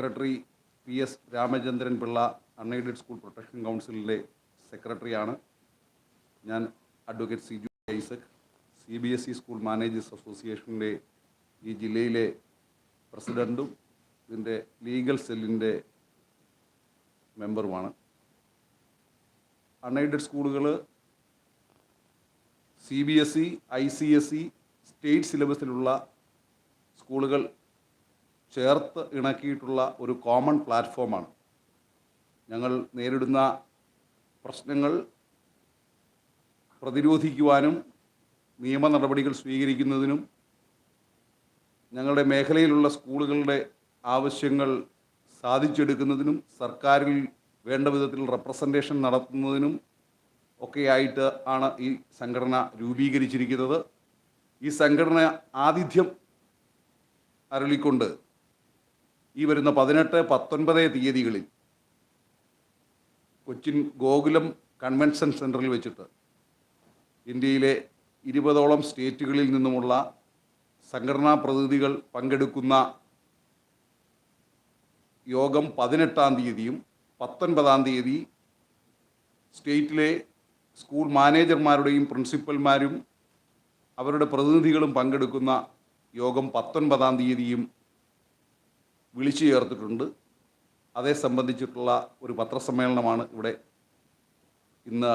Secretary P S Ramachandran Pillai unaided school protection കൗൺസിലിന്റെ സെക്രട്ടറിയാണ്. ഞാൻ advocate Siju Isaac C B S E school managers അസോസിയേഷന്റെ ഈ ജില്ലയിലെ പ്രസിഡന്റും ഇതിന്റെ ലീഗൽ സെല്ലിന്റെ മെമ്പറുമാണ്. അൺഎയ്ഡഡ് സ്കൂളുകൾ C B S E I C S E state സിലബസിലുള്ള സ്കൂളുകൾ ചേർത്ത് ഇണക്കിയിട്ടുള്ള ഒരു കോമൺ പ്ലാറ്റ്ഫോമാണ് ഞങ്ങൾ നേരിടുന്ന പ്രശ്നങ്ങൾ പ്രതിരോധിക്കുവാനും നിയമ നടപടികൾ സ്വീകരിക്കുന്നതിനും ഞങ്ങളുടെ മേഖലയിലുള്ള സ്കൂളുകളുടെ ആവശ്യങ്ങൾ സാധിച്ചെടുക്കുന്നതിനും സർക്കാരിൽ വേണ്ട വിധത്തിൽ റെപ്രസെന്റേഷൻ നടത്തുന്നതിനും ഒക്കെയായിട്ട് ആണ് ഈ സംഘടന രൂപീകരിച്ചിരിക്കുന്നത്. ഈ സംഘടന ആതിഥ്യം അരുളിക്കൊണ്ട് ഈ വരുന്ന പതിനെട്ട് പത്തൊൻപത് തീയതികളിൽ കൊച്ചിൻ ഗോകുലം കൺവെൻഷൻ സെന്ററിൽ വെച്ചിട്ട് ഇന്ത്യയിലെ ഇരുപതോളം സ്റ്റേറ്റുകളിൽ നിന്നുമുള്ള സംഘടനാ പ്രതിനിധികൾ പങ്കെടുക്കുന്ന യോഗം പതിനെട്ടാം തീയതിയും പത്തൊൻപതാം തീയതി സ്റ്റേറ്റിലെ സ്കൂൾ മാനേജർമാരുടെയും പ്രിൻസിപ്പൽമാരും അവരുടെ പ്രതിനിധികളും പങ്കെടുക്കുന്ന യോഗം പത്തൊൻപതാം തീയതിയും വിളിച്ചു ചേർത്തിട്ടുണ്ട്. അതേ സംബന്ധിച്ചിട്ടുള്ള ഒരു പത്രസമ്മേളനമാണ് ഇവിടെ ഇന്ന്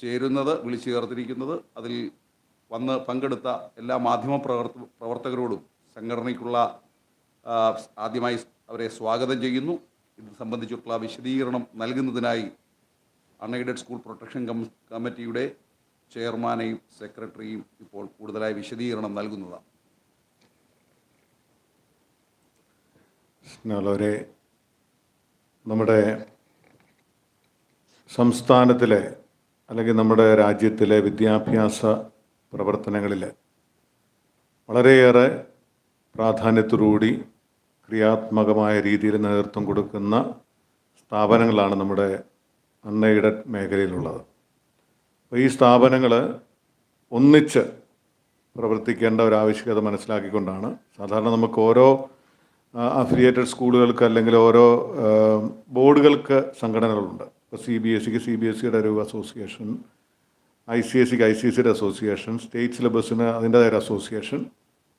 ചേരുന്നത് വിളിച്ചു ചേർത്തിരിക്കുന്നത്. അതിൽ വന്ന് പങ്കെടുത്ത എല്ലാ മാധ്യമ പ്രവർത്ത പ്രവർത്തകരോടും സംഘടനയ്ക്കുള്ള ആദ്യമായി അവരെ സ്വാഗതം ചെയ്യുന്നു. ഇത് സംബന്ധിച്ചിട്ടുള്ള വിശദീകരണം നൽകുന്നതിനായി അൺഎയ്ഡഡ് സ്കൂൾ പ്രൊട്ടക്ഷൻ കമ്മിറ്റിയുടെ ചെയർമാനെയും സെക്രട്ടറിയും ഇപ്പോൾ കൂടുതലായി വിശദീകരണം നൽകുന്നതാണ്. സ്നേഹമുള്ളവരെ നമ്മുടെ സംസ്ഥാനത്തിലെ അല്ലെങ്കിൽ നമ്മുടെ രാജ്യത്തിലെ വിദ്യാഭ്യാസ പ്രവർത്തനങ്ങളിൽ വളരെയേറെ പ്രാധാന്യത്തോടുകൂടി ക്രിയാത്മകമായ രീതിയിൽ നേതൃത്വം കൊടുക്കുന്ന സ്ഥാപനങ്ങളാണ് നമ്മുടെ അൺഎയ്ഡഡ് മേഖലയിലുള്ളത്. അപ്പോൾ ഈ സ്ഥാപനങ്ങൾ ഒന്നിച്ച് പ്രവർത്തിക്കേണ്ട ഒരു ആവശ്യകത മനസ്സിലാക്കിക്കൊണ്ടാണ് സാധാരണ നമുക്ക് ഓരോ അഫിലിയേറ്റഡ് സ്കൂളുകൾക്ക് അല്ലെങ്കിൽ ഓരോ ബോർഡുകൾക്ക് സംഘടനകളുണ്ട്. ഇപ്പോൾ സി ബി എസ് സിക്ക് സി ബി എസ് സിയുടെ ഒരു അസോസിയേഷൻ ഐ സി എസ് സിക്ക് ഐ സി എസ് സിയുടെ അസോസിയേഷൻ സ്റ്റേറ്റ് സിലബസിന് അതിന്റെതായ ഒരു അസോസിയേഷൻ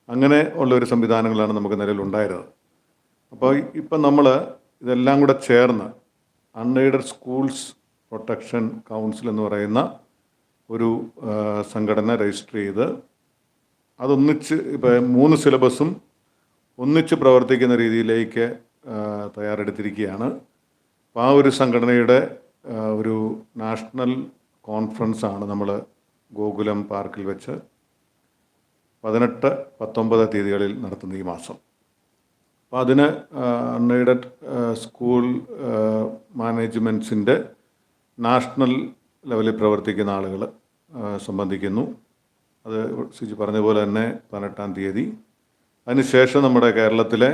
അങ്ങനെ ഉള്ള ഒരു സംവിധാനങ്ങളാണ് നമുക്ക് നിലവിലുണ്ടായിരുന്നത്. അപ്പോൾ ഇപ്പം നമ്മൾ ഇതെല്ലാം കൂടെ ചേർന്ന് അൺഎയ്ഡഡ് സ്കൂൾസ് പ്രൊട്ടക്ഷൻ കൗൺസിൽ എന്ന് പറയുന്ന ഒരു സംഘടന രജിസ്റ്റർ ചെയ്ത് അതൊന്നിച്ച് ഇപ്പം മൂന്ന് സിലബസും ഒന്നിച്ച് പ്രവർത്തിക്കുന്ന രീതിയിലേക്ക് തയ്യാറെടുത്തിരിക്കുകയാണ്. അപ്പോൾ ആ ഒരു സംഘടനയുടെ ഒരു നാഷണൽ കോൺഫറൻസ് ആണ് നമ്മൾ ഗോകുലം പാർക്കിൽ വെച്ച് പതിനെട്ട് പത്തൊമ്പത് തീയതികളിൽ നടത്തുന്ന ഈ മാസം. അപ്പോൾ അതിന് അൺഎയ്ഡഡ് സ്കൂൾ മാനേജ്മെന്റ്സിന്റെ നാഷണൽ ലെവലിൽ പ്രവർത്തിക്കുന്ന ആളുകൾ സംബന്ധിക്കുന്നു. അത് സിജി പറഞ്ഞ പോലെ തന്നെ പതിനെട്ടാം തീയതി അതിനുശേഷം നമ്മുടെ കേരളത്തിലെ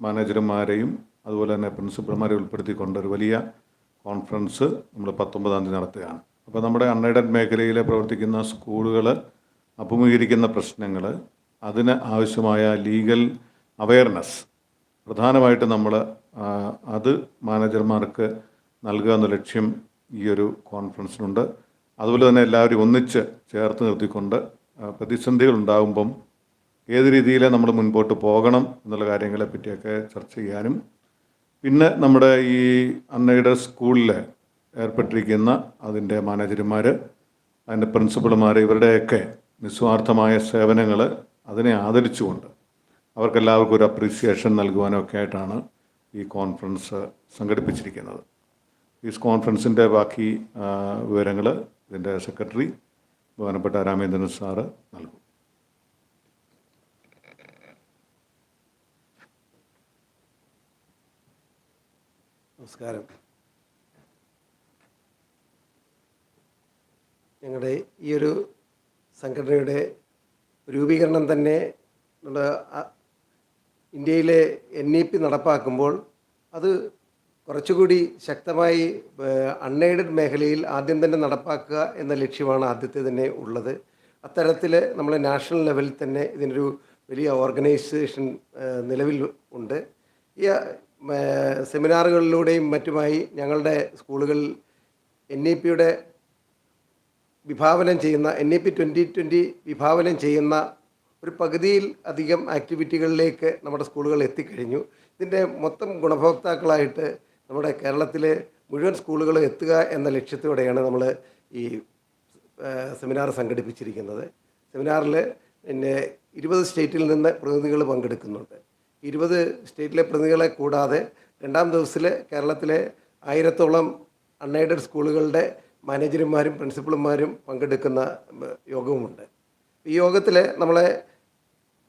മാനേജർമാരെയും അതുപോലെ തന്നെ പ്രിൻസിപ്പൽമാരെ ഉൾപ്പെടുത്തിക്കൊണ്ട് ഒരു വലിയ കോൺഫറൻസ് നമ്മൾ പത്തൊമ്പതാം തീയതി നടത്തുകയാണ്. അപ്പോൾ നമ്മുടെ അൺഎയ്ഡഡ് മേഖലയിൽ പ്രവർത്തിക്കുന്ന സ്കൂളുകൾ അഭിമുഖീകരിക്കുന്ന പ്രശ്നങ്ങൾ അതിന് ആവശ്യമായ ലീഗൽ അവയർനെസ് പ്രധാനമായിട്ട് നമ്മൾ അത് മാനേജർമാർക്ക് നൽകുക എന്ന ലക്ഷ്യം ഈ ഒരു കോൺഫറൻസിനുണ്ട്. അതുപോലെ തന്നെ എല്ലാവരും ഒന്നിച്ച് ചേർത്ത് നിർത്തിക്കൊണ്ട് പ്രതിസന്ധികൾ ഉണ്ടാകുമ്പം ഏത് രീതിയിൽ നമ്മൾ മുൻപോട്ട് പോകണം എന്നുള്ള കാര്യങ്ങളെ പറ്റിയൊക്കെ ചർച്ച ചെയ്യാനും പിന്നെ നമ്മുടെ ഈ അന്നയുടെ സ്കൂളിൽ ഏർപ്പെട്ടിരിക്കുന്ന അതിന്റെ മാനേജർമാർ അതിന്റെ പ്രിൻസിപ്പൾമാർ ഇവരുടെയൊക്കെ നിസ്വാർത്ഥമായ സേവനങ്ങൾ അതിനെ ആദരിച്ചുകൊണ്ട് അവർക്കെല്ലാവർക്കും ഒരു അപ്രീസിയേഷൻ നൽകുവാനും ഒക്കെ ആയിട്ടാണ് ഈ കോൺഫറൻസ് സംഘടിപ്പിച്ചിരിക്കുന്നത്. ഈ കോൺഫറൻസിന്റെ ബാക്കി വിവരങ്ങൾ ഇതിന്റെ സെക്രട്ടറി ബഹുമാനപ്പെട്ട രാമേന്ദ്രൻ സാറ് നൽകും. നമസ്കാരം. ഞങ്ങളുടെ ഈ ഒരു സംഘടനയുടെ രൂപീകരണം തന്നെ നമ്മുടെ ഇന്ത്യയിലെ എൻ ഇ പി നടപ്പാക്കുമ്പോൾ അത് കുറച്ചുകൂടി ശക്തമായി അൺഎയ്ഡഡ് മേഖലയിൽ ആദ്യം തന്നെ നടപ്പാക്കുക എന്ന ലക്ഷ്യമാണ് ആദ്യത്തെ തന്നെ ഉള്ളത്. അത്തരത്തിൽ നമ്മൾ നാഷണൽ ലെവലിൽ തന്നെ ഇതിനൊരു വലിയ ഓർഗനൈസേഷൻ നിലവിൽ ഉണ്ട്. ഈ സെമിനാറുകളിലൂടെയും മറ്റുമായി ഞങ്ങളുടെ സ്കൂളുകളിൽ എൻ ഇ പിയുടെ വിഭാവനം ചെയ്യുന്ന N E P twenty twenty വിഭാവനം ചെയ്യുന്ന ഒരു പകുതിയിൽ അധികം ആക്ടിവിറ്റികളിലേക്ക് നമ്മുടെ സ്കൂളുകൾ എത്തിക്കഴിഞ്ഞു. ഇതിന്റെ മൊത്തം ഗുണഭോക്താക്കളായിട്ട് നമ്മുടെ കേരളത്തിലെ മുഴുവൻ സ്കൂളുകളും എത്തുക എന്ന ലക്ഷ്യത്തോടെയാണ് നമ്മൾ ഈ സെമിനാർ സംഘടിപ്പിച്ചിരിക്കുന്നത്. സെമിനാറിൽ പിന്നെ ഇരുപത് സ്റ്റേറ്റിൽ നിന്ന് പ്രതിനിധികൾ പങ്കെടുക്കുന്നുണ്ട്. ഇരുപത് സ്റ്റേറ്റിലെ പ്രതിനിധികളെ കൂടാതെ രണ്ടാം ദിവസത്തിൽ കേരളത്തിലെ ആയിരത്തോളം അൺഎയ്ഡഡ് സ്കൂളുകളുടെ മാനേജർമാരും പ്രിൻസിപ്പൽമാരും പങ്കെടുക്കുന്ന യോഗവുമുണ്ട്. ഈ യോഗത്തിൽ നമ്മളെ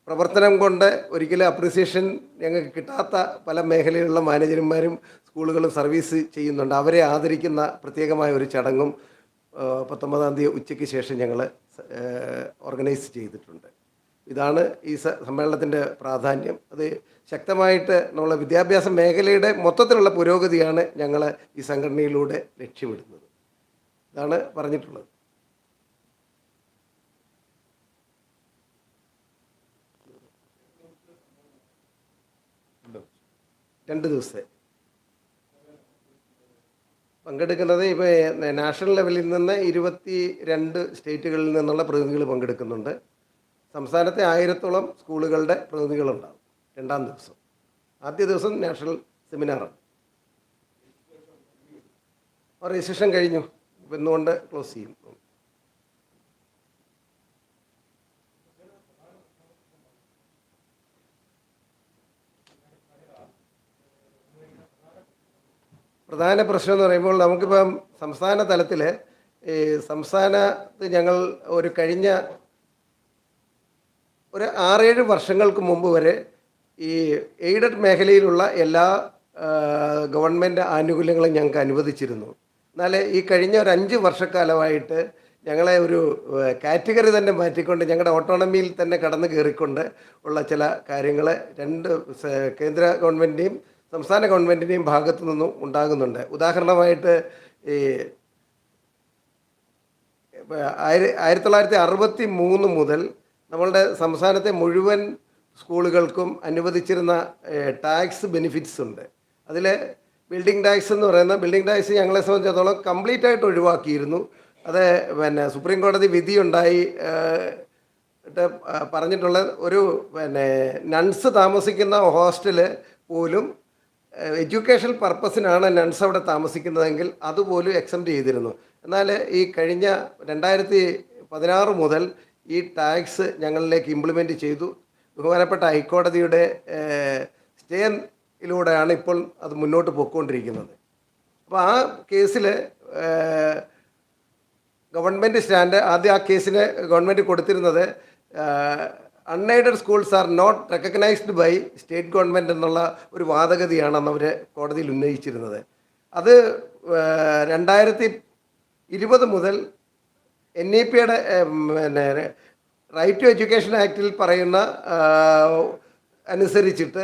പ്രവർത്തനം കൊണ്ട് ഒരിക്കലും അപ്രിസിയേഷൻ ഞങ്ങൾക്ക് കിട്ടാത്ത പല മേഖലയിലുള്ള മാനേജർമാരും സ്കൂളുകളും സർവീസ് ചെയ്യുന്നുണ്ട്. അവരെ ആദരിക്കുന്ന പ്രത്യേകമായ ഒരു ചടങ്ങും പത്തൊമ്പതാം തീയതി ഉച്ചയ്ക്ക് ശേഷം ഞങ്ങൾ ഓർഗനൈസ് ചെയ്തിട്ടുണ്ട്. ഇതാണ് ഈ സമ്മേളനത്തിന്റെ പ്രാധാന്യം. അത് ശക്തമായിട്ട് നമ്മളെ വിദ്യാഭ്യാസ മേഖലയുടെ മൊത്തത്തിലുള്ള പുരോഗതിയാണ് ഞങ്ങൾ ഈ സംഘടനയിലൂടെ ലക്ഷ്യമിടുന്നത്. ഇതാണ് പറഞ്ഞിട്ടുള്ളത്. രണ്ട് ദിവസത്തെ. പങ്കെടുക്കുന്നത് ഇപ്പോൾ നാഷണൽ ലെവലിൽ നിന്ന് ഇരുപത്തി രണ്ട് സ്റ്റേറ്റുകളിൽ നിന്നുള്ള പ്രതിനിധികൾ പങ്കെടുക്കുന്നുണ്ട്. സംസ്ഥാനത്തെ ആയിരത്തോളം സ്കൂളുകളുടെ പ്രതിനിധികളുണ്ടാവും രണ്ടാം ദിവസം. ആദ്യ ദിവസം നാഷണൽ സെമിനാറാണ്. രജിസ്ട്രേഷൻ കഴിഞ്ഞു. ഇന്നുകൊണ്ട് ക്ലോസ് ചെയ്യും. പ്രധാന പ്രശ്നം എന്ന് പറയുമ്പോൾ നമുക്കിപ്പം സംസ്ഥാന തലത്തിൽ സംസ്ഥാനത്ത് ഞങ്ങൾ ഒരു കഴിഞ്ഞ ഒരു ആറേഴ് വർഷങ്ങൾക്ക് മുമ്പ് വരെ ഈ എയ്ഡഡ് മേഖലയിലുള്ള എല്ലാ ഗവൺമെന്റ് ആനുകൂല്യങ്ങളും ഞങ്ങൾക്ക് അനുവദിച്ചിരുന്നു. എന്നാൽ ഈ കഴിഞ്ഞ ഒരു അഞ്ച് വർഷക്കാലമായിട്ട് ഞങ്ങളെ ഒരു കാറ്റഗറി തന്നെ മാറ്റിക്കൊണ്ട് ഞങ്ങളുടെ ഓട്ടോണമിയിൽ തന്നെ കടന്നു കയറിക്കൊണ്ട് ഉള്ള ചില കാര്യങ്ങൾ രണ്ട് കേന്ദ്ര ഗവൺമെന്റിന്റെയും സംസ്ഥാന ഗവൺമെന്റിന്റെയും ഭാഗത്തു നിന്നും ഉണ്ടാകുന്നുണ്ട്. ഉദാഹരണമായിട്ട് ഈ ആയിര- ആയിരത്തി തൊള്ളായിരത്തി അറുപത്തി മൂന്ന് മുതൽ നമ്മളുടെ സംസ്ഥാനത്തെ മുഴുവൻ സ്കൂളുകൾക്കും അനുവദിച്ചിരുന്ന ടാക്സ് ബെനിഫിറ്റ്സ് ഉണ്ട്. അതിൽ ബിൽഡിംഗ് ടാക്സ് എന്ന് പറയുന്ന ബിൽഡിംഗ് ടാക്സ് ഞങ്ങളെ സംബന്ധിച്ചിടത്തോളം കംപ്ലീറ്റ് ആയിട്ട് ഒഴിവാക്കിയിരുന്നു. അത് പിന്നെ സുപ്രീം കോടതി വിധിയുണ്ടായി പറഞ്ഞിട്ടുള്ള ഒരു പിന്നെ നൺസ് താമസിക്കുന്ന ഹോസ്റ്റൽ പോലും എഡ്യൂക്കേഷൻ പർപ്പസിനാണ് നൺസ് അവിടെ താമസിക്കുന്നതെങ്കിൽ അതുപോലും എക്സെപ്റ്റ് ചെയ്തിരുന്നു. എന്നാൽ ഈ കഴിഞ്ഞ രണ്ടായിരത്തി പതിനാറ് മുതൽ ഈ ടാക്സ് ഞങ്ങളിലേക്ക് ഇംപ്ലിമെന്റ് ചെയ്തു. ബഹുമാനപ്പെട്ട ഹൈക്കോടതിയുടെ സ്റ്റേയിലൂടെയാണ് ഇപ്പോൾ അത് മുന്നോട്ട് പോയിക്കൊണ്ടിരിക്കുന്നത് അപ്പോൾ ആ കേസിൽ ഗവൺമെന്റ് സ്റ്റാൻഡ് ആദ്യം ആ കേസിന് ഗവൺമെന്റ് കൊടുത്തിരുന്നത് unaided schools are not recognised by state government എന്നുള്ള ഒരു വാദഗതിയാണ് അന്ന് അവർ കോടതിയിൽ ഉന്നയിച്ചിരുന്നത്. അത് രണ്ടായിരത്തി ഇരുപത് മുതൽ എൻ ഇ പിയുടെ പിന്നെ റൈറ്റ് ടു എഡ്യൂക്കേഷൻ ആക്ടിൽ പറയുന്ന അനുസരിച്ചിട്ട്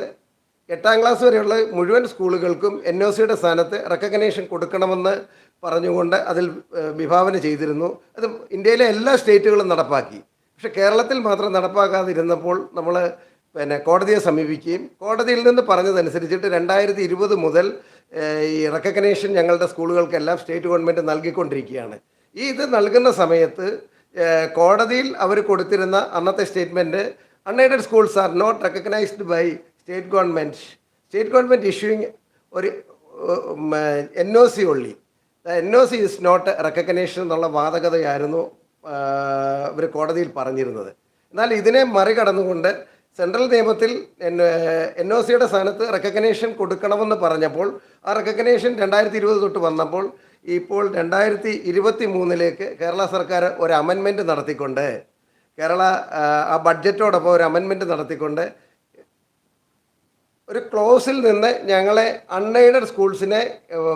എട്ടാം ക്ലാസ് വരെയുള്ള മുഴുവൻ സ്കൂളുകൾക്കും എൻ ഒ സിയുടെ സ്ഥാനത്ത് റെക്കഗ്നേഷൻ കൊടുക്കണമെന്ന് പറഞ്ഞുകൊണ്ട് അതിൽ വിഭാവന ചെയ്തിരുന്നു. അത് ഇന്ത്യയിലെ എല്ലാ സ്റ്റേറ്റുകളും നടപ്പാക്കി. പക്ഷെ കേരളത്തിൽ മാത്രം നടപ്പാക്കാതിരുന്നപ്പോൾ നമ്മൾ പിന്നെ കോടതിയെ സമീപിക്കുകയും കോടതിയിൽ നിന്ന് പറഞ്ഞതനുസരിച്ചിട്ട് രണ്ടായിരത്തി ഇരുപത് മുതൽ ഈ റെക്കഗ്നേഷൻ ഞങ്ങളുടെ സ്കൂളുകൾക്കെല്ലാം സ്റ്റേറ്റ് ഗവൺമെന്റ് നൽകിക്കൊണ്ടിരിക്കുകയാണ്. ഈ ഇത് നൽകുന്ന സമയത്ത് കോടതിയിൽ അവർ കൊടുത്തിരുന്ന അന്നത്തെ statement unaided schools are not recognised by state government state government issuing ഒരു N O C only N O C is not recognition എന്നുള്ള വാദകതയായിരുന്നു ഇവർ കോടതിയിൽ പറഞ്ഞിരുന്നത്. എന്നാൽ ഇതിനെ മറികടന്നുകൊണ്ട് സെൻട്രൽ നിയമത്തിൽ എൻ ഒ സിയുടെ സ്ഥാനത്ത് റെക്കഗ്നേഷൻ കൊടുക്കണമെന്ന് പറഞ്ഞപ്പോൾ ആ റെക്കഗ്നേഷൻ രണ്ടായിരത്തി ഇരുപത് തൊട്ട് വന്നപ്പോൾ ഇപ്പോൾ രണ്ടായിരത്തി ഇരുപത്തി മൂന്നിലേക്ക് കേരള സർക്കാർ ഒരു അമെൻമെന്റ് നടത്തിക്കൊണ്ട് കേരള ആ, ബഡ്ജറ്റോടൊപ്പം ഒരു അമെൻമെന്റ് നടത്തിക്കൊണ്ട് ഒരു ക്ലോസിൽ നിന്ന് ഞങ്ങളെ അൺഎയ്ഡഡ് സ്കൂൾസിനെ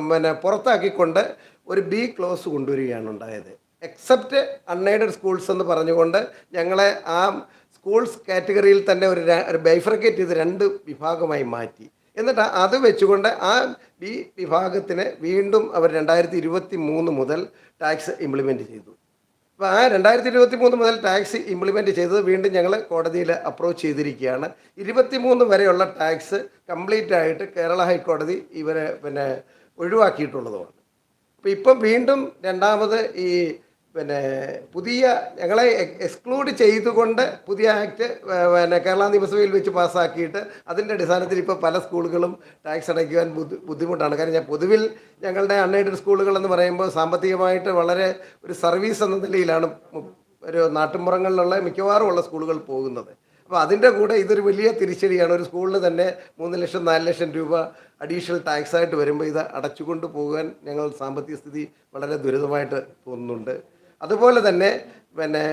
പിന്നെ പുറത്താക്കിക്കൊണ്ട് ഒരു ബി ക്ലോസ് കൊണ്ടുവരികയാണ് ഉണ്ടായത്. എക്സെപ്റ്റ് അൺഎയ്ഡഡ് സ്കൂൾസ് എന്ന് പറഞ്ഞുകൊണ്ട് ഞങ്ങളെ ആ സ്കൂൾസ് കാറ്റഗറിയിൽ തന്നെ ഒരു ബൈഫർക്കേറ്റ് ചെയ്ത് രണ്ട് വിഭാഗമായി മാറ്റി. എന്നിട്ട് അത് വെച്ചുകൊണ്ട് ആ ബി വിഭാഗത്തിന് വീണ്ടും അവർ രണ്ടായിരത്തി ഇരുപത്തി മൂന്ന് മുതൽ ടാക്സ് ഇംപ്ലിമെന്റ് ചെയ്തു. അപ്പോൾ ആ രണ്ടായിരത്തി ഇരുപത്തി മൂന്ന് മുതൽ ടാക്സ് ഇംപ്ലിമെന്റ് ചെയ്തത് വീണ്ടും ഞങ്ങൾ കോടതിയിൽ അപ്രോച്ച് ചെയ്തിരിക്കുകയാണ്. ഇരുപത്തി മൂന്ന് വരെയുള്ള ടാക്സ് കംപ്ലീറ്റ് ആയിട്ട് കേരള ഹൈക്കോടതി ഇവരെ പിന്നെ ഒഴിവാക്കിയിട്ടുള്ളതുമാണ്. അപ്പോൾ ഇപ്പം വീണ്ടും രണ്ടാമത് ഈ പിന്നെ പുതിയ ഞങ്ങളെ എക്സ്ക്ലൂഡ് ചെയ്തുകൊണ്ട് പുതിയ ആക്ട് പിന്നെ കേരള നിയമസഭയിൽ വെച്ച് പാസ്സാക്കിയിട്ട് അതിന്റെ അടിസ്ഥാനത്തിൽ ഇപ്പോൾ പല സ്കൂളുകളും ടാക്സ് അടയ്ക്കുവാൻ ബുദ്ധി ബുദ്ധിമുട്ടാണ്. കാരണം ഞാൻ പൊതുവിൽ ഞങ്ങളുടെ അൺഎയ്ഡഡ് സ്കൂളുകൾ എന്ന് പറയുമ്പോൾ സാമ്പത്തികമായിട്ട് വളരെ ഒരു സർവീസ് എന്ന നിലയിലാണ് ഒരു നാട്ടുമ്പുറങ്ങളിലുള്ള മിക്കവാറും ഉള്ള സ്കൂളുകൾ പോകുന്നത്. അപ്പോൾ അതിന്റെ കൂടെ ഇതൊരു വലിയ തിരിച്ചടിയാണ്. ഒരു സ്കൂളിന് തന്നെ മൂന്ന് ലക്ഷം നാല് ലക്ഷം രൂപ അഡീഷണൽ ടാക്സ് ആയിട്ട് വരുമ്പോൾ ഇത് അടച്ചുകൊണ്ട് പോകാൻ ഞങ്ങൾ സാമ്പത്തിക സ്ഥിതി വളരെ ദുരിതമായിട്ട് തോന്നുന്നുണ്ട്. അതുപോലെ തന്നെ പിന്നെ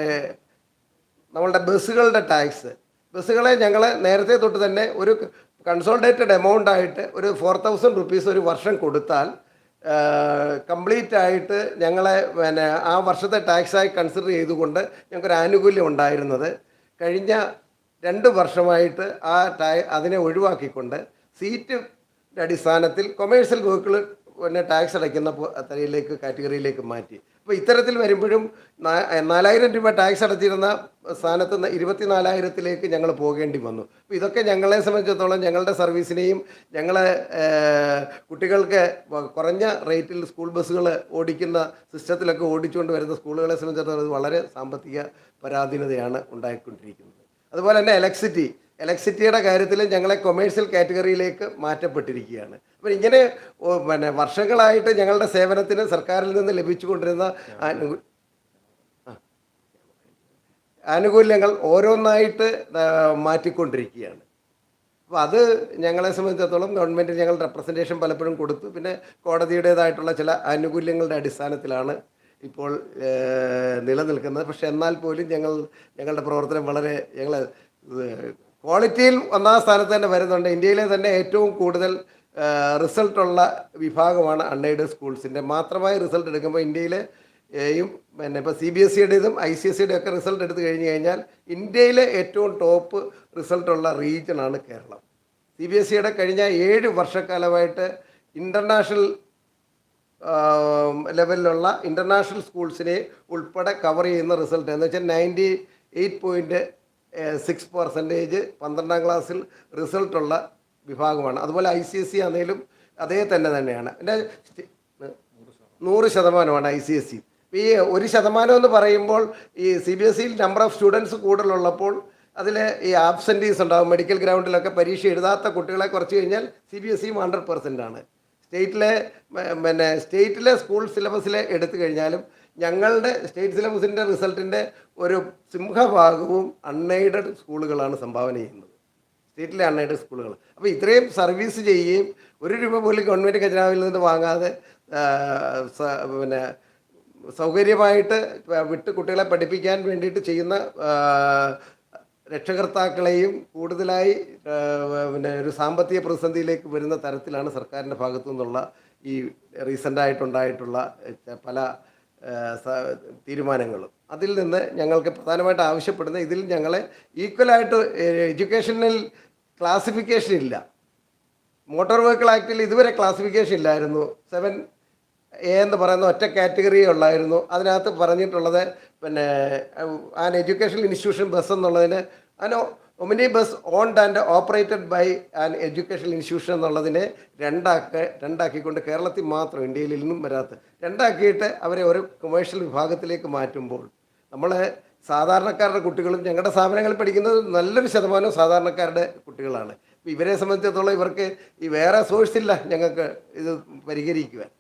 നമ്മളുടെ ബസ്സുകളുടെ ടാക്സ്. ബസ്സുകളെ ഞങ്ങൾ നേരത്തെ തൊട്ട് തന്നെ ഒരു കൺസോൾഡേറ്റഡ് എമൗണ്ട് ആയിട്ട് ഒരു ഫോർ തൗസൻഡ് റുപ്പീസ് ഒരു വർഷം കൊടുത്താൽ കംപ്ലീറ്റ് ആയിട്ട് ഞങ്ങളെ പിന്നെ ആ വർഷത്തെ ടാക്സായി കൺസിഡർ ചെയ്തുകൊണ്ട് ഞങ്ങൾക്കൊരു ആനുകൂല്യം ഉണ്ടായിരുന്നത്. കഴിഞ്ഞ രണ്ട് വർഷമായിട്ട് ആ ടാ അതിനെ ഒഴിവാക്കിക്കൊണ്ട് സീറ്റ് അടിസ്ഥാനത്തിൽ കൊമേഴ്സ്യൽ വെഹിക്കിൾ പിന്നെ ടാക്സ് അടയ്ക്കുന്ന തലയിലേക്ക് കാറ്റഗറിയിലേക്ക് മാറ്റി. അപ്പോൾ ഇത്തരത്തിൽ വരുമ്പോഴും നാലായിരം രൂപ ടാക്സ് അടച്ചിരുന്ന സ്ഥാനത്ത് ഇരുപത്തിനാലായിരത്തിലേക്ക് ഞങ്ങൾ പോകേണ്ടി വന്നു. അപ്പോൾ ഇതൊക്കെ ഞങ്ങളെ സംബന്ധിച്ചിടത്തോളം ഞങ്ങളുടെ സർവീസിനെയും ഞങ്ങളെ കുട്ടികൾക്ക് കുറഞ്ഞ റേറ്റിൽ സ്കൂൾ ബസ്സുകൾ ഓടിക്കുന്ന സിസ്റ്റത്തിലൊക്കെ ഓടിച്ചുകൊണ്ട് വരുന്ന സ്കൂളുകളെ സംബന്ധിച്ചിടത്തോളം വളരെ സാമ്പത്തിക പരാധീനതയാണ് ഉണ്ടായിക്കൊണ്ടിരിക്കുന്നത്. അതുപോലെ തന്നെ ഇലക്ട്രിസിറ്റി ഇലക്ട്രിസിറ്റിയുടെ കാര്യത്തിൽ ഞങ്ങളെ കൊമേഴ്സ്യൽ കാറ്റഗറിയിലേക്ക് മാറ്റപ്പെട്ടിരിക്കുകയാണ്. അപ്പോൾ ഇങ്ങനെ പിന്നെ വർഷങ്ങളായിട്ട് ഞങ്ങളുടെ സേവനത്തിന് സർക്കാരിൽ നിന്ന് ലഭിച്ചുകൊണ്ടിരുന്ന ആനു- ആനുകൂല്യങ്ങൾ ഓരോന്നായിട്ട് മാറ്റിക്കൊണ്ടിരിക്കുകയാണ്. അപ്പോൾ അത് ഞങ്ങളെ സംബന്ധിച്ചിടത്തോളം ഗവൺമെന്റ് ഞങ്ങൾ റെപ്രസെന്റേഷൻ പലപ്പോഴും കൊടുത്തു. പിന്നെ കോടതിയുടേതായിട്ടുള്ള ചില ആനുകൂല്യങ്ങളുടെ അടിസ്ഥാനത്തിലാണ് ഇപ്പോൾ നിലനിൽക്കുന്നത്. പക്ഷെ എന്നാൽ പോലും ഞങ്ങൾ ഞങ്ങളുടെ പ്രവർത്തനം വളരെ ഞങ്ങൾ ക്വാളിറ്റിയിൽ ഒന്നാം സ്ഥാനത്ത് തന്നെ വരുന്നുണ്ട്. ഇന്ത്യയിലെ തന്നെ ഏറ്റവും കൂടുതൽ റിസൾട്ടുള്ള വിഭാഗമാണ് അൺഎയ്ഡഡ് സ്കൂൾസിന്റെ. മാത്രമായി റിസൾട്ട് എടുക്കുമ്പോൾ ഇന്ത്യയിലെ ഏയും പിന്നെ ഇപ്പോൾ സി ബി എസ് സിയുടേതും ഐ സി എസ് സിയുടെ ഒക്കെ റിസൾട്ട് എടുത്തു കഴിഞ്ഞ് കഴിഞ്ഞാൽ ഇന്ത്യയിലെ ഏറ്റവും ടോപ്പ് റിസൾട്ടുള്ള റീജിയനാണ് കേരളം. സി ബി എസ് സിയുടെ കഴിഞ്ഞ ഏഴ് വർഷക്കാലമായിട്ട് ഇന്റർനാഷണൽ ലെവലിലുള്ള ഇന്റർനാഷണൽ സ്കൂൾസിനെ ഉൾപ്പെടെ കവർ ചെയ്യുന്ന റിസൾട്ട് എന്ന് വെച്ചാൽ ninety eight point six percentage പന്ത്രണ്ടാം ക്ലാസ്സിൽ റിസൾട്ടുള്ള വിഭാഗമാണ്. അതുപോലെ ഐ സി എസ് സി ആണെങ്കിലും അതേ തന്നെ തന്നെയാണ്. എന്റെ നൂറ് ശതമാനമാണ് ഐ സി എസ് സി ഈ ഒരു ശതമാനം എന്ന് പറയുമ്പോൾ ഈ സി ബി എസ് സിയിൽ നമ്പർ ഓഫ് സ്റ്റുഡൻസ് കൂടുതലുള്ളപ്പോൾ അതിൽ ഈ ആബ്സെന്റീസ് ഉണ്ടാകും മെഡിക്കൽ ഗ്രൗണ്ടിലൊക്കെ പരീക്ഷ എഴുതാത്ത കുട്ടികളെ കുറച്ച് കഴിഞ്ഞാൽ സി ബി എസ് സിയും ഹൺഡ്രഡ് പെർസെന്റ് ആണ്. സ്റ്റേറ്റിലെ പിന്നെ സ്റ്റേറ്റിലെ സ്കൂൾ സിലബസിലെ എടുത്തു കഴിഞ്ഞാലും ഞങ്ങളുടെ സ്റ്റേറ്റ് സിലബസിന്റെ റിസൾട്ടിന്റെ ഒരു സിംഹഭാഗവും അൺഎയ്ഡഡ് സ്കൂളുകളാണ് സംഭാവന ചെയ്യുന്നത്. സ്റ്റേറ്റിലെ അൺഎയ്ഡഡ് സ്കൂളുകൾ അപ്പോൾ ഇത്രയും സർവീസ് ചെയ്യുകയും ഒരു രൂപ പോലും ഗവൺമെന്റ് ഖജനാവിൽ നിന്ന് വാങ്ങാതെ പിന്നെ സൗകര്യമായിട്ട് വിട്ട് കുട്ടികളെ പഠിപ്പിക്കാൻ വേണ്ടിയിട്ട് ചെയ്യുന്ന രക്ഷകർത്താക്കളെയും കൂടുതലായി പിന്നെ ഒരു സാമ്പത്തിക പ്രതിസന്ധിയിലേക്ക് വരുന്ന തരത്തിലാണ് സർക്കാരിന്റെ ഭാഗത്തു നിന്നുള്ള ഈ റീസെന്റായിട്ടുണ്ടായിട്ടുള്ള പല തീരുമാനങ്ങളും. അതിൽ നിന്ന് ഞങ്ങൾക്ക് പ്രധാനമായിട്ട് ആവശ്യപ്പെടുന്ന ഇതിൽ ഞങ്ങളെ ഈക്വലായിട്ട് എഡ്യൂക്കേഷനിൽ ക്ലാസിഫിക്കേഷൻ ഇല്ല. മോട്ടോർ വെഹിക്കിൾ ആക്ടിൽ ഇതുവരെ ക്ലാസിഫിക്കേഷൻ ഇല്ലായിരുന്നു. സെവൻ എ എന്ന് പറയുന്ന ഒറ്റ കാറ്റഗറി ഉള്ളായിരുന്നു. അതിനകത്ത് പറഞ്ഞിട്ടുള്ളത് പിന്നെ ആൻ എഡ്യൂക്കേഷണൽ ഇൻസ്റ്റിറ്റ്യൂഷൻ ബസ് എന്നുള്ളതിന് an omni bus owned and operated by an educational institution എന്നുള്ളതിനെ രണ്ടാക്ക രണ്ടാക്കിക്കൊണ്ട് കേരളത്തിൽ മാത്രം ഇന്ത്യയിൽ നിന്നും വരാത്ത രണ്ടാക്കിയിട്ട് അവരെ ഒരു കൊമേഴ്ഷ്യൽ വിഭാഗത്തിലേക്ക് മാറ്റുമ്പോൾ നമ്മൾ സാധാരണക്കാരുടെ കുട്ടികളും ഞങ്ങളുടെ സ്ഥാപനങ്ങളിൽ പഠിക്കുന്നത് നല്ലൊരു ശതമാനം സാധാരണക്കാരുടെ കുട്ടികളാണ്. ഇവരെ സംബന്ധിച്ചിടത്തോളം ഇവർക്ക് ഈ വേറെ സോഴ്സ് ഇല്ല ഞങ്ങൾക്ക് ഇത് പരിഹരിക്കുവാൻ.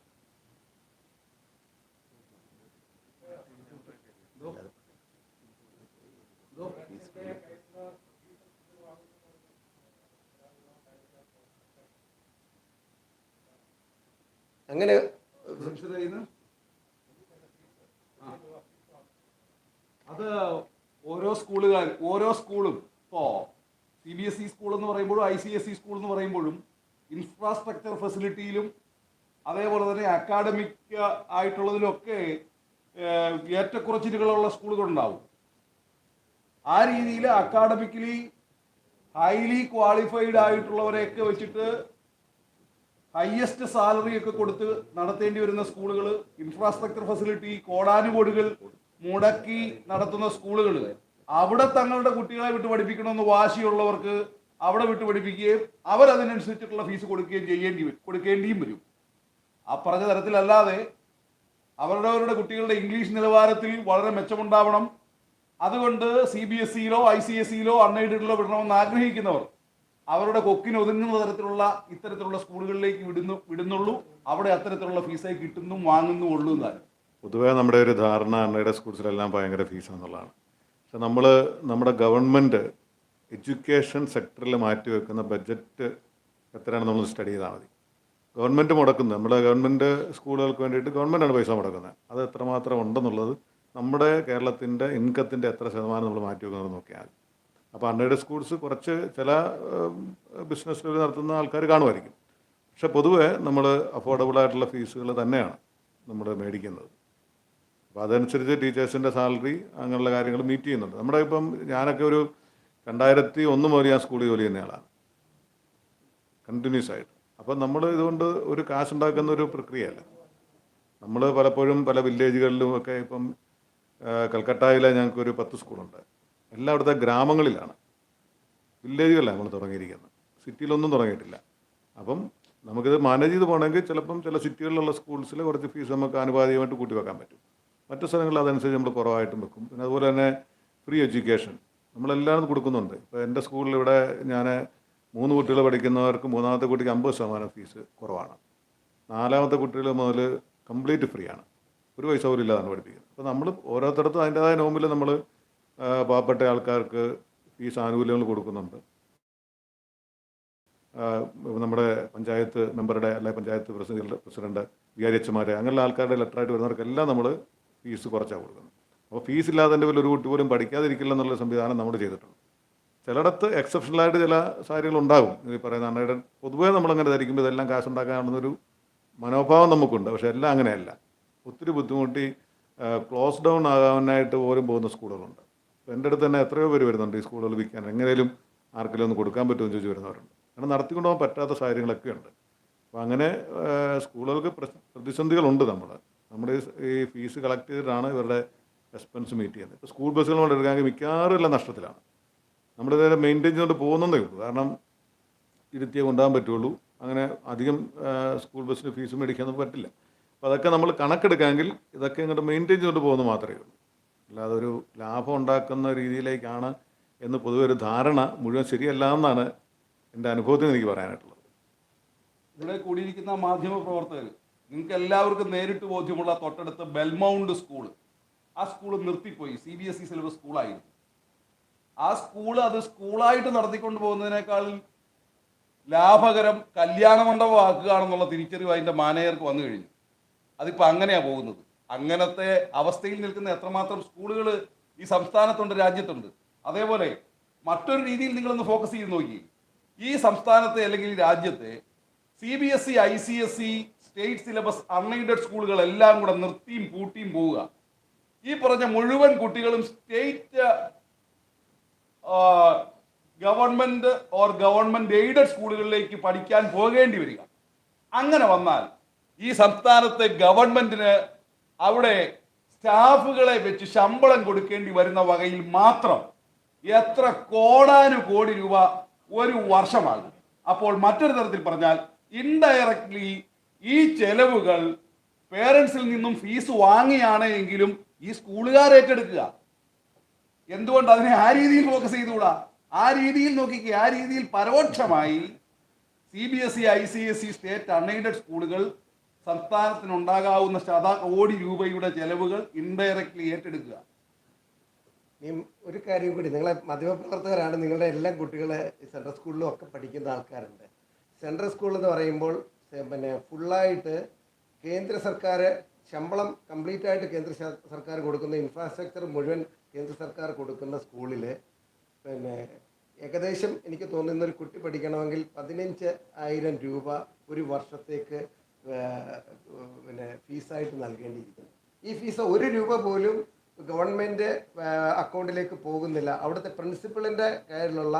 അങ്ങനെ സുരക്ഷിതയിന്ന് ആ. അത് ഓരോ സ്കൂളുകാർ ഓരോ സ്കൂളും. ഇപ്പോ C B S E school എന്ന് പറയുമ്പോഴും I C S E school എന്ന് പറയുമ്പോഴും ഇൻഫ്രാസ്ട്രക്ചർ ഫെസിലിറ്റിയിലും അതേപോലെ തന്നെ അക്കാഡമിക് ആയിട്ടുള്ളതിലൊക്കെ ഏറ്റക്കുറച്ചിലുകളുള്ള സ്കൂളുകളുണ്ടാവും. ആ രീതിയിൽ അക്കാഡമിക്കലി ഹൈലി ക്വാളിഫൈഡ് ആയിട്ടുള്ളവരെയൊക്കെ വെച്ചിട്ട് ഹയസ്റ്റ് സാലറി ഒക്കെ കൊടുത്ത് നടത്തേണ്ടി വരുന്ന സ്കൂളുകൾ ഇൻഫ്രാസ്ട്രക്ചർ ഫെസിലിറ്റി കോടാനുകോടികൾ മുടക്കി നടത്തുന്ന സ്കൂളുകൾ അവിടെ തങ്ങളുടെ കുട്ടികളെ വിട്ട് പഠിപ്പിക്കണമെന്ന് വാശിയുള്ളവർക്ക് അവിടെ വിട്ട് പഠിപ്പിക്കുകയും അവരതിനനുസരിച്ചിട്ടുള്ള ഫീസ് കൊടുക്കുകയും ചെയ്യേണ്ടി വരും കൊടുക്കേണ്ടിയും വരും. ആ പറഞ്ഞ തരത്തിലല്ലാതെ അവരുടെ കുട്ടികളുടെ ഇംഗ്ലീഷ് നിലവാരത്തിൽ വളരെ മെച്ചമുണ്ടാവണം. അതുകൊണ്ട് സി ബി എസ് സിയിലോ ഐ സി എസ് സിയിലോ അൺഎയ്ഡഡിലോ വിടണമെന്ന് ആഗ്രഹിക്കുന്നവർ അവരുടെ കൊക്കിന് ഒതുങ്ങുന്ന തരത്തിലുള്ള ഇത്തരത്തിലുള്ള സ്കൂളുകളിലേക്ക് വിടുന്നു വിടുന്നുള്ളൂ. അവിടെ അത്തരത്തിലുള്ള ഫീസായി കിട്ടുന്നു വാങ്ങുന്നു ഉള്ളൂ എന്നാണ്. പൊതുവേ നമ്മുടെ ഒരു ധാരണ അണ്ണയുടെ സ്കൂൾസിലെല്ലാം ഭയങ്കര ഫീസാണെന്നുള്ളതാണ് പക്ഷെ നമ്മൾ നമ്മുടെ ഗവൺമെന്റ് എഡ്യൂക്കേഷൻ സെക്ടറിൽ മാറ്റി വെക്കുന്ന ബഡ്ജറ്റ് എത്രയാണെന്ന് നമ്മൾ സ്റ്റഡി ചെയ്താൽ മതി. ഗവൺമെന്റ് മുടക്കുന്നത് നമ്മുടെ ഗവൺമെന്റ് സ്കൂളുകൾക്ക് വേണ്ടിയിട്ട് ഗവൺമെന്റാണ് പൈസ മുടക്കുന്നത്. അത് എത്രമാത്രം ഉണ്ടെന്നുള്ളത് നമ്മുടെ കേരളത്തിന്റെ ഇൻകത്തിന്റെ എത്ര ശതമാനം നമ്മൾ മാറ്റി വെക്കുന്നത് നോക്കിയാൽ അപ്പോൾ അൺഎയ്ഡഡ് സ്കൂൾസ് കുറച്ച് ചില ബിസിനസ്സുകൾ നടത്തുന്ന ആൾക്കാർ കാണുമായിരിക്കും. പക്ഷെ പൊതുവേ നമ്മൾ അഫോർഡബിൾ ആയിട്ടുള്ള ഫീസുകൾ തന്നെയാണ് നമ്മൾ മേടിക്കുന്നത്. അപ്പോൾ അതനുസരിച്ച് ടീച്ചേഴ്സിന്റെ സാലറി അങ്ങനെയുള്ള കാര്യങ്ങൾ മീറ്റ് ചെയ്യുന്നുണ്ട്. നമ്മുടെ ഇപ്പം ഞാനൊക്കെ ഒരു രണ്ടായിരത്തി ഒന്ന് മുതൽ ഞാൻ സ്കൂളിൽ ജോലി ചെയ്യുന്ന ആളാണ്. കണ്ടിന്യൂസ് ആയിട്ട് അപ്പം നമ്മൾ ഇതുകൊണ്ട് ഒരു കാശ് ഉണ്ടാക്കുന്ന ഒരു പ്രക്രിയയല്ല. നമ്മൾ പലപ്പോഴും പല വില്ലേജുകളിലും ഒക്കെ ഇപ്പം കൽക്കട്ടയിലെ ഞങ്ങൾക്കൊരു പത്ത് സ്കൂളുണ്ട്. എല്ലായിടത്തെ ഗ്രാമങ്ങളിലാണ്. വില്ലേജുകളിലാണ് നമ്മൾ തുടങ്ങിയിരിക്കുന്നത്. സിറ്റിയിലൊന്നും തുടങ്ങിയിട്ടില്ല. അപ്പം നമുക്കിത് മാനേജ് ചെയ്ത് പോകണമെങ്കിൽ ചിലപ്പം ചില സിറ്റികളിലുള്ള സ്കൂൾസിൽ കുറച്ച് ഫീസ് നമുക്ക് ആനുപാതികമായിട്ട് കൂട്ടി വെക്കാൻ പറ്റും. മറ്റു സ്ഥലങ്ങളിൽ അതനുസരിച്ച് നമ്മൾ കുറവായിട്ടും വെക്കും. പിന്നെ അതുപോലെ തന്നെ ഫ്രീ എഡ്യൂക്കേഷൻ നമ്മളെല്ലാം കൊടുക്കുന്നുണ്ട്. ഇപ്പോൾ എന്റെ സ്കൂളിൽ ഇവിടെ ഞാൻ മൂന്ന് കുട്ടികൾ പഠിക്കുന്നവർക്ക് മൂന്നാമത്തെ കുട്ടിക്ക് അമ്പത് ശതമാനം ഫീസ് കുറവാണ്. നാലാമത്തെ കുട്ടികൾ മുതൽ കംപ്ലീറ്റ് ഫ്രീ ആണ്. ഒരു പൈസ പോലും ഇല്ലാതാണ് പഠിപ്പിക്കുന്നത്. അപ്പോൾ നമ്മൾ ഓരോരുത്തർക്കും അതിന്റെതായ നോമ്പിൽ നമ്മൾ പാവപ്പെട്ട ആൾക്കാർക്ക് ഫീസ് ആനുകൂല്യങ്ങൾ കൊടുക്കുന്നുണ്ട്. നമ്മുടെ പഞ്ചായത്ത് മെമ്പറുടെ അല്ലെ പഞ്ചായത്ത് പ്രസിഡന്റ് പ്രസിഡന്റ് വികാരി എച്ച്മാരെ അങ്ങനെയുള്ള ആൾക്കാരുടെ ലെറ്ററായിട്ട് വരുന്നവർക്കെല്ലാം നമ്മൾ ഫീസ് കുറച്ചാണ് കൊടുക്കുന്നത്. അപ്പോൾ ഫീസ് ഇല്ലാതെ എന്റെ ഒരു കുട്ടി പോലും പഠിക്കാതിരിക്കില്ല എന്നുള്ള സംവിധാനം നമ്മൾ ചെയ്തിട്ടുണ്ട്. ചിലയിടത്ത് എക്സെപ്ഷണലായിട്ട് ചില സാഹചര്യങ്ങൾ ഉണ്ടാകും. ഈ പറയുന്ന അണ്ണയുടെ പൊതുവേ നമ്മളങ്ങനെ ധരിക്കുമ്പോൾ ഇതെല്ലാം കാശ് കാശുണ്ടാക്കാനുള്ളൊരു മനോഭാവം നമുക്കുണ്ട്. പക്ഷേ എല്ലാം അങ്ങനെയല്ല. ഒത്തിരി ബുദ്ധിമുട്ടി ക്ലോസ് ഡൗൺ ആകാനായിട്ട് പോലും പോകുന്ന സ്കൂളുകളുണ്ട്. എന്റെ അടുത്ത് തന്നെ എത്രയോ പേര് വരുന്നുണ്ട് ഈ സ്കൂളുകൾ വിൽക്കാൻ. എങ്ങനെയും ആർക്കെങ്കിലും ഒന്ന് കൊടുക്കാൻ പറ്റുമെന്ന് ചോദിച്ച് വരുന്നവരുണ്ട്. അങ്ങനെ നടത്തിക്കൊണ്ടുപോകാൻ പറ്റാത്ത സാഹചര്യങ്ങളൊക്കെ ഉണ്ട് അപ്പോൾ അങ്ങനെ സ്കൂളുകൾക്ക് പ്രതിസന്ധികളുണ്ട് നമ്മൾ നമ്മുടെ ഈ ഫീസ് കളക്ട് ചെയ്തിട്ടാണ് ഇവരുടെ എക്സ്പെൻസ് മീറ്റ് ചെയ്യുന്നത്. ഇപ്പോൾ സ്കൂൾ ബസ്സുകൾ കൊണ്ട് എടുക്കുകയാണെങ്കിൽ മിക്കവാറും എല്ലാം നഷ്ടത്തിലാണ്. നമ്മളിത് മെയിന്റെയിൻ ചെയ്തുകൊണ്ട് പോകുന്നതേ ഉള്ളൂ. കാരണം ഇരുത്തിയേ കൊണ്ടുപോകാൻ പറ്റുള്ളൂ. അങ്ങനെ അധികം സ്കൂൾ ബസ്സിന് ഫീസ് മേടിക്കാൻ പറ്റില്ല. അപ്പോൾ അതൊക്കെ നമ്മൾ കണക്കെടുക്കാമെങ്കിൽ ഇതൊക്കെ ഇങ്ങോട്ട് മെയിന്റെയിൻ ചെയ്തുകൊണ്ട് പോകുന്നത് മാത്രമേ ഉള്ളൂ. അല്ലാതെ ഒരു ലാഭം ഉണ്ടാക്കുന്ന രീതിയിലേക്കാണ് എന്ന് പൊതുവെ ഒരു ധാരണ മുഴുവൻ ശരിയല്ല എന്നാണ് എന്റെ അനുഭവത്തിൽ എനിക്ക് പറയാനായിട്ടുള്ളത്. ഇവിടെ കൂടിയിരിക്കുന്ന മാധ്യമ പ്രവർത്തകർ നിങ്ങൾക്ക് എല്ലാവർക്കും നേരിട്ട് ബോധ്യമുള്ള തൊട്ടടുത്ത് ബെൽമൗണ്ട് സ്കൂൾ. ആ school നിർത്തിപ്പോയി. C B S E syllabus സ്കൂളായിരുന്നു ആ സ്കൂൾ അത് സ്കൂളായിട്ട് നടത്തിക്കൊണ്ട് പോകുന്നതിനേക്കാൾ ലാഭകരം കല്യാണ മണ്ഡപമാക്കുകയാണെന്നുള്ള തിരിച്ചറിവ് അതിന്റെ മാനേജർക്ക് വന്നു കഴിഞ്ഞു. അതിപ്പോൾ അങ്ങനെയാണ് പോകുന്നത്. അങ്ങനത്തെ അവസ്ഥയിൽ നിൽക്കുന്ന എത്രമാത്രം സ്കൂളുകൾ ഈ സംസ്ഥാനത്തുണ്ട് രാജ്യത്തുണ്ട്. അതേപോലെ മറ്റൊരു രീതിയിൽ നിങ്ങളൊന്ന് ഫോക്കസ് ചെയ്ത് നോക്കി. ഈ സംസ്ഥാനത്തെ അല്ലെങ്കിൽ രാജ്യത്തെ C B S E I C S C state syllabus unaided സ്കൂളുകൾ എല്ലാം കൂടെ നിർത്തിയും പൂട്ടിയും പോവുക. ഈ പറഞ്ഞ മുഴുവൻ കുട്ടികളും state government or government aided സ്കൂളുകളിലേക്ക് പഠിക്കാൻ പോകേണ്ടി വരിക. അങ്ങനെ വന്നാൽ ഈ സംസ്ഥാനത്തെ ഗവൺമെന്റിന് അവിടെ സ്റ്റാഫുകളെ വെച്ച് ശമ്പളം കൊടുക്കേണ്ടി വരുന്ന വകയിൽ മാത്രം എത്ര കോടാനു കോടി രൂപ ഒരു വർഷമാകും. അപ്പോൾ മറ്റൊരു തരത്തിൽ പറഞ്ഞാൽ ഇൻഡയറക്ട്ലി ഈ ചെലവുകൾ പേരൻസിൽ നിന്നും ഫീസ് വാങ്ങിയാണ് എങ്കിലും ഈ സ്കൂളുകാർ ഏറ്റെടുക്കുക. എന്തുകൊണ്ട് അതിനെ ആ രീതിയിൽ ഫോക്കസ് ചെയ്തുകൂടാ? ആ രീതിയിൽ നോക്കിക്കുക ആ രീതിയിൽ പരോക്ഷമായി C B S E I C S E state unaided സ്കൂളുകൾ സംസ്ഥാനത്തിനുണ്ടാകാവുന്ന ശത കോടി രൂപയുടെ ചെലവുകൾ ഇൻഡയറക്ട്ലി ഏറ്റെടുക്കുക. ഒരു കാര്യം കൂടി നിങ്ങളെ മാധ്യമപ്രവർത്തകരാണ് നിങ്ങളുടെ എല്ലാം കുട്ടികളെ സെൻട്രൽ സ്കൂളിലും ഒക്കെ പഠിക്കുന്ന ആൾക്കാരുണ്ട്. സെൻട്രൽ സ്കൂൾ എന്ന് പറയുമ്പോൾ പിന്നെ ഫുള്ളായിട്ട് കേന്ദ്ര സർക്കാർ ശമ്പളം കംപ്ലീറ്റ് ആയിട്ട് കേന്ദ്ര സർക്കാർ കൊടുക്കുന്ന ഇൻഫ്രാസ്ട്രക്ചർ മുഴുവൻ കേന്ദ്ര സർക്കാർ കൊടുക്കുന്ന സ്കൂളിൽ പിന്നെ ഏകദേശം എനിക്ക് തോന്നുന്ന ഒരു കുട്ടി പഠിക്കണമെങ്കിൽ പതിനഞ്ച് ആയിരം രൂപ ഒരു വർഷത്തേക്ക് പിന്നെ ഫീസായിട്ട് നൽകേണ്ടിയിരിക്കുന്നു. ഈ ഫീസ് ഒരു രൂപ പോലും ഗവൺമെന്റ് അക്കൗണ്ടിലേക്ക് പോകുന്നില്ല. അവിടുത്തെ പ്രിൻസിപ്പളിന്റെ കീഴിലുള്ള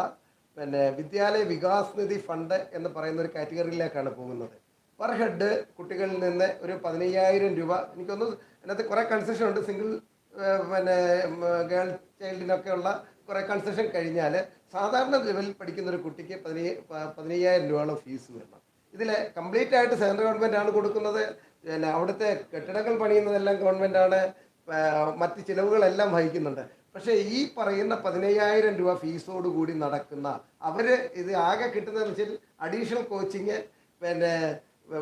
പിന്നെ വിദ്യാലയ വികാസ് നിധി ഫണ്ട് എന്ന് പറയുന്ന ഒരു കാറ്റഗറിയിലേക്കാണ് പോകുന്നത്. പെർ ഹെഡ് കുട്ടികളിൽ നിന്ന് ഒരു പതിനയ്യായിരം രൂപ എനിക്കൊന്ന് അതിനകത്ത് കുറേ കൺസെഷൻ ഉണ്ട്. സിംഗിൾ പിന്നെ ഗേൾ ചൈൽഡിനൊക്കെ ഉള്ള കുറേ കൺസെഷൻ കഴിഞ്ഞാൽ സാധാരണ ലെവലിൽ പഠിക്കുന്ന ഒരു കുട്ടിക്ക് പതിനയ്യ പതിനയ്യായിരം രൂപയോളം ഫീസ് വരണം ഇതിൽ കംപ്ലീറ്റ് ആയിട്ട് സെൻട്രൽ ഗവൺമെന്റ് ആണ് കൊടുക്കുന്നത്. പിന്നെ അവിടുത്തെ കെട്ടിടങ്ങൾ പണിയുന്നതെല്ലാം ഗവൺമെന്റ് ആണ്. മറ്റ് ചിലവുകളെല്ലാം വഹിക്കുന്നുണ്ട്. പക്ഷേ ഈ പറയുന്ന പതിനയ്യായിരം രൂപ ഫീസോട് കൂടി നടക്കുന്ന അവർ ഇത് ആകെ കിട്ടുന്നതെന്ന് വെച്ചാൽ അഡീഷണൽ കോച്ചിങ് പിന്നെ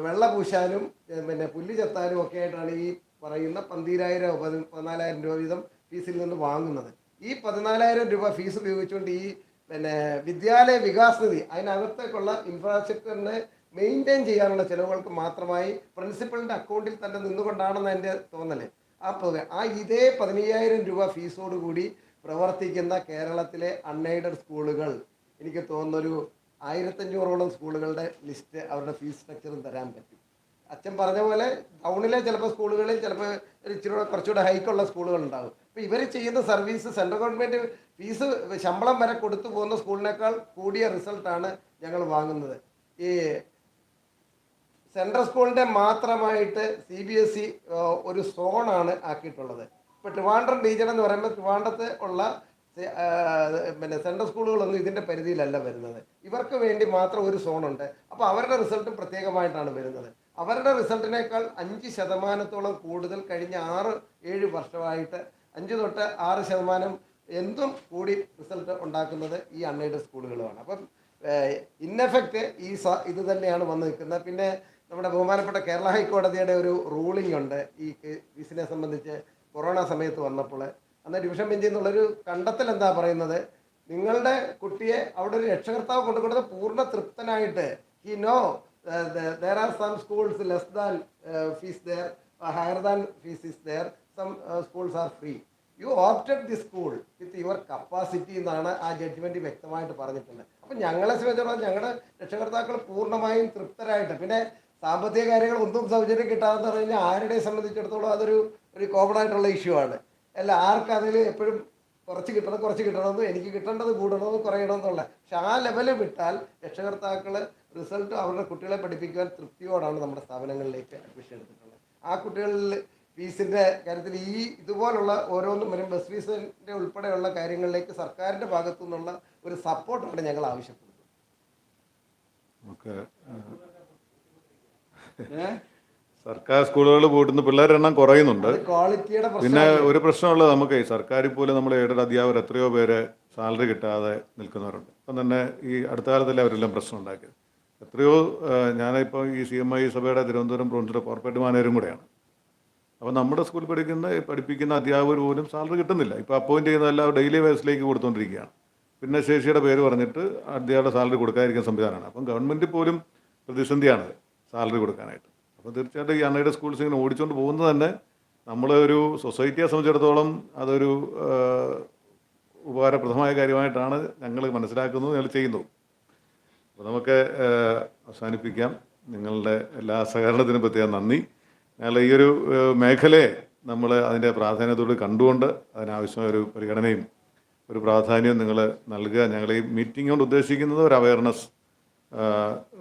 വെള്ള പൂശാനും പിന്നെ പുല്ല് ചെത്താനും ഒക്കെ ആയിട്ടാണ് ഈ പറയുന്ന പന്തീരായിരം പതി പതിനാലായിരം രൂപ വീതം ഫീസിൽ നിന്ന് വാങ്ങുന്നത്. ഈ പതിനാലായിരം രൂപ ഫീസ് ഉപയോഗിച്ചുകൊണ്ട് ഈ പിന്നെ വിദ്യാലയ വികാസ് നിധി അതിനകത്തേക്കുള്ള ഇൻഫ്രാസ്ട്രക്ചറിനെ മെയിന്റെയിൻ ചെയ്യാനുള്ള ചിലവുകൾക്ക് മാത്രമായി പ്രിൻസിപ്പളിന്റെ അക്കൗണ്ടിൽ തന്നെ നിന്നുകൊണ്ടാണെന്ന് എന്റെ തോന്നൽ. ആ ആ ഇതേ പതിനയ്യായിരം രൂപ ഫീസോടുകൂടി പ്രവർത്തിക്കുന്ന കേരളത്തിലെ അൺഎയ്ഡഡ് സ്കൂളുകൾ എനിക്ക് തോന്നുന്നൊരു ആയിരത്തഞ്ഞൂറോളം സ്കൂളുകളുടെ ലിസ്റ്റ് അവരുടെ ഫീസ് സ്ട്രക്ചറും തരാൻ പറ്റും. അച്ഛൻ പറഞ്ഞ പോലെ ടൗണിലെ ചിലപ്പോൾ സ്കൂളുകളിൽ ചിലപ്പോൾ ഇച്ചിരി കൂടെ കുറച്ചുകൂടെ ഹൈക്കുള്ള സ്കൂളുകൾ ഉണ്ടാകും അപ്പോൾ ഇവർ ചെയ്യുന്ന സർവീസ് സെൻട്രൽ ഗവൺമെന്റ് ഫീസ് ശമ്പളം വരെ കൊടുത്തു പോകുന്ന സ്കൂളിനേക്കാൾ കൂടിയ റിസൾട്ടാണ് ഞങ്ങൾ വാങ്ങുന്നത്. ഈ സെൻട്രൽ സ്കൂളിന്റെ മാത്രമായിട്ട് സി ബി എസ് ഇ ഒരു സോണാണ് ആക്കിയിട്ടുള്ളത്. ഇപ്പോൾ ട്രിവാൻഡ്രം റീജിയൻ എന്ന് പറയുമ്പോൾ ട്രിവാൻഡ്രത്ത് ഉള്ള പിന്നെ സെൻട്രൽ സ്കൂളുകളൊന്നും ഇതിന്റെ പരിധിയിലല്ല വരുന്നത്. ഇവർക്ക് വേണ്ടി മാത്രം ഒരു സോണുണ്ട്. അപ്പോൾ അവരുടെ റിസൾട്ട് പ്രത്യേകമായിട്ടാണ് വരുന്നത്. അവരുടെ റിസൾട്ടിനേക്കാൾ അഞ്ച് ശതമാനത്തോളം കൂടുതൽ കഴിഞ്ഞ ആറ് ഏഴ് വർഷമായിട്ട് അഞ്ച് തൊട്ട് ആറ് ശതമാനം എന്തും കൂടി റിസൾട്ട് ഉണ്ടാക്കുന്നത് ഈ അൺഎയ്ഡഡ് സ്കൂളുകളുമാണ്. അപ്പം ഇന്നെഫക്റ്റ് ഈ ഇത് തന്നെയാണ് വന്നു നിൽക്കുന്നത്. പിന്നെ നമ്മുടെ ബഹുമാനപ്പെട്ട കേരള ഹൈക്കോടതിയുടെ ഒരു റൂളിംഗ് ഉണ്ട്. ഈ കേസിനെ സംബന്ധിച്ച് കൊറോണ സമയത്ത് വന്നപ്പോൾ. അന്ന് ഡിവിഷൻ ബെഞ്ചിൽ നിന്നുള്ളൊരു കണ്ടെത്തൽ എന്താ പറയുന്നത്? നിങ്ങളുടെ കുട്ടിയെ അവിടെ ഒരു രക്ഷകർത്താവ് കൊണ്ടുകൊടുത്ത പൂർണ തൃപ്തനായിട്ട് he know there are some schools less than fees there higher than fees is there some schools are free you opted the school with your capacity എന്നാണ് ആ ജഡ്ജ്മെന്റ് വ്യക്തമായിട്ട് പറഞ്ഞിട്ടുള്ളത്. അപ്പം ഞങ്ങളെ സംബന്ധിച്ചിടത്തോളം ഞങ്ങളുടെ രക്ഷകർത്താക്കൾ പൂർണമായും തൃപ്തരായിട്ട് പിന്നെ സാമ്പത്തിക കാര്യങ്ങൾ ഒന്നും സൗജന്യം കിട്ടാന്ന് പറഞ്ഞു കഴിഞ്ഞാൽ ആരുടെയും സംബന്ധിച്ചിടത്തോളം അതൊരു ഒരു കോമൺ ആയിട്ടുള്ള ഇഷ്യൂ ആണ്. അല്ല ആർക്കതിൽ എപ്പോഴും കുറച്ച് കിട്ടണം കുറച്ച് കിട്ടണമെന്നും എനിക്ക് കിട്ടേണ്ടത് കൂടണമെന്നും കുറയണമെന്നുള്ള. പക്ഷെ ആ ലെവലിൽ വിട്ടാൽ രക്ഷകർത്താക്കൾ റിസൾട്ട് അവരുടെ കുട്ടികളെ പഠിപ്പിക്കുവാൻ തൃപ്തിയോടാണ് നമ്മുടെ സ്ഥാപനങ്ങളിലേക്ക് അഡ്മിഷൻ എടുത്തിട്ടുള്ളത്. ആ കുട്ടികളിൽ ഫീസിന്റെ കാര്യത്തിൽ ഈ ഇതുപോലുള്ള ഓരോന്നും വരും. ബസ് ഫീസിന്റെ ഉൾപ്പെടെയുള്ള കാര്യങ്ങളിലേക്ക് സർക്കാരിന്റെ ഭാഗത്തു നിന്നുള്ള ഒരു സപ്പോർട്ടാണ് ഞങ്ങൾ ആവശ്യപ്പെടുന്നത്? സർക്കാർ സ്കൂളുകൾ പോയിട്ടുന്ന പിള്ളേരുടെ എണ്ണം കുറയുന്നുണ്ട് ക്വാളിറ്റിയുടെ പിന്നെ ഒരു പ്രശ്നമുള്ളത് നമുക്ക് സർക്കാരിൽ പോലും നമ്മൾ എയ്ഡഡ് അധ്യാപകർ എത്രയോ പേര് സാലറി കിട്ടാതെ നിൽക്കുന്നവരുണ്ട്. അപ്പം തന്നെ ഈ അടുത്ത കാലത്തല്ലേ അവരെല്ലാം പ്രശ്നം ഉണ്ടാക്കിയത്. എത്രയോ ഞാനിപ്പോൾ ഈ സി എം ഐ സഭയുടെ തിരുവനന്തപുരം പ്രൊവിൻസിലെ കോർപ്പറേറ്റ് മാനേജരും കൂടെയാണ്. അപ്പോൾ നമ്മുടെ സ്കൂളിൽ പഠിക്കുന്ന പഠിപ്പിക്കുന്ന അധ്യാപകർ പോലും സാലറി കിട്ടുന്നില്ല. ഇപ്പോൾ അപ്പോയിന്റ് ചെയ്യുന്നതെല്ലാം ഡെയിലി വേസിലേക്ക് കൊടുത്തുകൊണ്ടിരിക്കുകയാണ് പിന്നെ ശേഷിയുടെ പേര് പറഞ്ഞിട്ട് അധ്യാപകരുടെ സാലറി കൊടുക്കാതിരിക്കുന്ന സംവിധാനമാണ്. അപ്പം ഗവൺമെന്റ് പോലും പ്രതിസന്ധിയാണ് സാലറി കൊടുക്കാനായിട്ട്. അപ്പോൾ തീർച്ചയായിട്ടും ഈ അണ്ണയുടെ സ്കൂൾസ് ഇങ്ങനെ ഓടിച്ചുകൊണ്ട് പോകുന്നത് തന്നെ നമ്മൾ ഒരു സൊസൈറ്റിയെ സംബന്ധിച്ചിടത്തോളം അതൊരു ഉപകാരപ്രദമായ കാര്യമായിട്ടാണ് ഞങ്ങൾ മനസ്സിലാക്കുന്നത് ഞങ്ങൾ ചെയ്യുന്നത്. അപ്പോൾ നമുക്ക് അവസാനിപ്പിക്കാം. നിങ്ങളുടെ എല്ലാ സഹകരണത്തിനും പ്രത്യേകം നന്ദി. ഞങ്ങൾ ഈ ഒരു മേഖലയെ നമ്മൾ അതിന്റെ പ്രാധാന്യത്തോട് കണ്ടുകൊണ്ട് അതിനാവശ്യമായ ഒരു പരിഗണനയും ഒരു പ്രാധാന്യവും നിങ്ങൾ നൽകുക. ഞങ്ങൾ ഈ മീറ്റിംഗ് കൊണ്ട് ഉദ്ദേശിക്കുന്നത് ഒരു അവയർനെസ്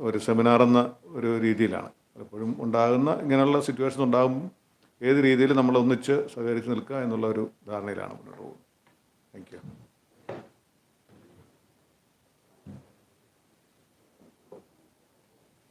ഒരു സെമിനാർ എന്ന ഒരു രീതിയിലാണ്. പലപ്പോഴും ഉണ്ടാകുന്ന ഇങ്ങനെയുള്ള സിറ്റുവേഷൻ ഉണ്ടാകുമ്പോൾ ഏത് രീതിയിൽ നമ്മൾ ഒന്നിച്ച് സഹകരിച്ച് നിൽക്കുക എന്നുള്ള ഒരു ധാരണയിലാണ് മുന്നോട്ട് പോകുന്നത്. Thank you